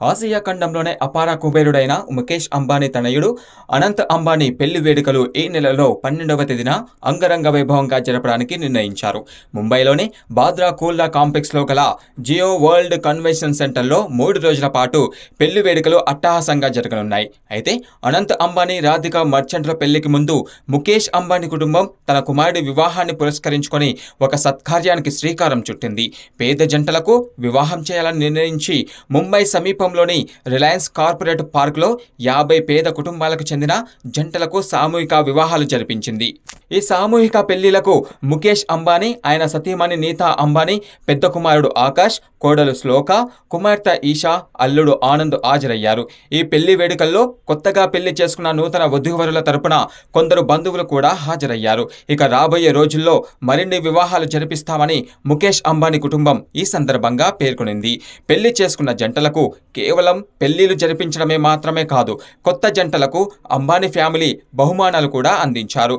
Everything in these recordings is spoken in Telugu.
ఆసియా ఖండంలోనే అపార కుబేరుడైన ముఖేష్ అంబానీ తనయుడు అనంత్ అంబానీ పెళ్ళి వేడుకలు ఈ నెలలో పన్నెండవ తేదీన అంగరంగ వైభవంగా జరపడానికి నిర్ణయించారు. ముంబైలోని బాద్రా కూల్లా కాంప్లెక్స్లో గల జియో వరల్డ్ కన్వెన్షన్ సెంటర్లో మూడు రోజుల పాటు పెళ్ళి వేడుకలు అట్టహాసంగా జరగనున్నాయి. అయితే అనంత్ అంబానీ రాధిక మర్చెంట్ల పెళ్ళికి ముందు ముఖేష్ అంబానీ కుటుంబం తన కుమారుడి వివాహాన్ని పురస్కరించుకొని ఒక సత్కార్యానికి శ్రీకారం చుట్టింది. పేద జంటలకు వివాహం చేయాలని నిర్ణయించి ముంబై సమీప సమీపంలోని రిలయన్స్ కార్పొరేట్ పార్క్లో యాభై పేద కుటుంబాలకు చెందిన జంటలకు సామూహిక వివాహాలు జరిపించింది. ఈ సామూహిక పెళ్ళిలకు ముఖేష్ అంబానీ ఆయన సతీమణి నీతా అంబానీ పెద్ద కుమారుడు ఆకాష్ కోడలు శ్లోక కుమార్తె ఈషా అల్లుడు ఆనంద్ హాజరయ్యారు. ఈ పెళ్ళి వేడుకల్లో కొత్తగా పెళ్ళి చేసుకున్న నూతన వధూవరుల తరపున కొందరు బంధువులు కూడా హాజరయ్యారు. ఇక రాబోయే రోజుల్లో మరిన్ని వివాహాలు జరిపిస్తామని ముఖేష్ అంబానీ కుటుంబం ఈ సందర్భంగా పేర్కొనింది. పెళ్ళి చేసుకున్న జంటలకు కేవలం పెళ్ళిలు జరిపించడమే మాత్రమే కాదు కొత్త జంటలకు అంబానీ ఫ్యామిలీ బహుమానాలు కూడా అందించారు.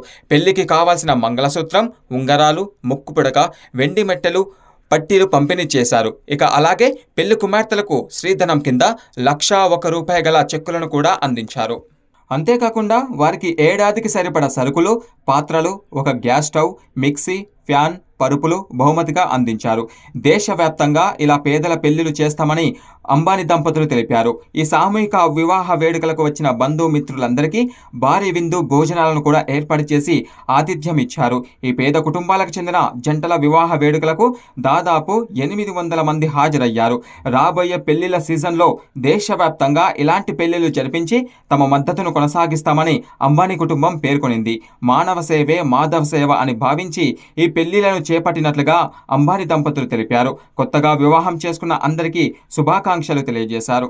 పెళ్ళికి కావాల్సిన మంగళసూత్రం ఉంగరాలు ముక్కు పుడక వెండి మెట్టెలు పట్టీలు పంపిణీ చేశారు. ఇక అలాగే పెళ్ళి కుమార్తెలకు శ్రీధనం కింద లక్షా ఒక రూపాయి గల చెక్కులను కూడా అందించారు. అంతేకాకుండా వారికి ఏడాదికి సరిపడ సరుకులు పాత్రలు ఒక గ్యాస్ స్టవ్ మిక్సీ ఫ్యాన్ పరుపులు బహుమతిగా అందించారు. దేశవ్యాప్తంగా ఇలా పేదల పెళ్ళిలు చేస్తామని అంబానీ దంపతులు తెలిపారు. ఈ సామూహిక వివాహ వేడుకలకు వచ్చిన బంధుమిత్రులందరికీ భారీ విందు భోజనాలను కూడా ఏర్పాటు చేసి ఆతిథ్యం ఇచ్చారు. ఈ పేద కుటుంబాలకు చెందిన జంటల వివాహ వేడుకలకు దాదాపు ఎనిమిది వందల మంది హాజరయ్యారు. రాబోయే పెళ్ళిళ్ళ సీజన్లో దేశవ్యాప్తంగా ఇలాంటి పెళ్ళిళ్ళు జరిపించి తమ మద్దతును కొనసాగిస్తామని అంబానీ కుటుంబం పేర్కొనింది. మానవ సేవే మాధవ సేవ అని భావించి ఈ పెళ్ళిళ్ళను చేపట్టినట్లుగా అంబానీ దంపతులు తెలిపారు. కొత్తగా వివాహం చేసుకున్న అందరికీ శుభాకాంక్షలు తెలియజేశారు.